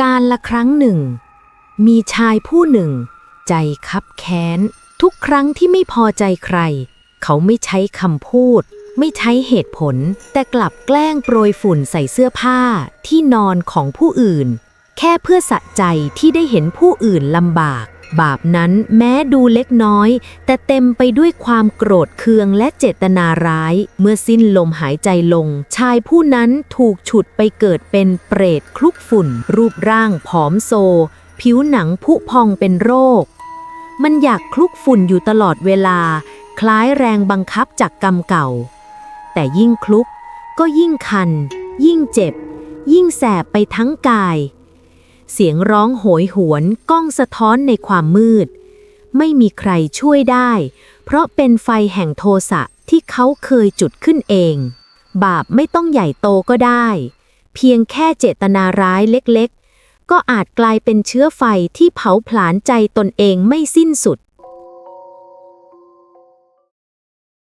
การละครั้งหนึ่ง มีชายผู้หนึ่ง ใจคับแค้น ทุกครั้งที่ไม่พอใจใคร เขาไม่ใช้คำพูด ไม่ใช้เหตุผล แต่กลับแกล้งโปรยฝุ่นใส่เสื้อผ้าที่นอนของผู้อื่น แค่เพื่อสะใจที่ได้เห็นผู้อื่นลำบาก บาปนั้นแม้ดูเล็กน้อย แต่เต็มไปด้วยความโกรธเคืองและเจตนาร้าย เมื่อสิ้นลมหายใจลง ชายผู้นั้นถูกฉุดไปเกิดเป็นเปรตคลุกฝุ่น รูปร่างผอมโซ ผิวหนังผุพองเป็นโรค มันอยากคลุกฝุ่นอยู่ตลอดเวลา คล้ายแรงบังคับจากกรรมเก่า แต่ยิ่งคลุกก็ยิ่งคัน ยิ่งเจ็บ ยิ่งแสบไปทั้งกาย เสียงร้องโหยหวนก้องสะท้อนในความมืด ไม่มีใครช่วยได้ เพราะเป็นไฟแห่งโทสะที่เขาเคยจุดขึ้นเอง บาปไม่ต้องใหญ่โตก็ได้ เพียงแค่เจตนาร้ายเล็กๆ ก็อาจกลายเป็นเชื้อไฟที่เผาผลาญใจตนเองไม่สิ้นสุด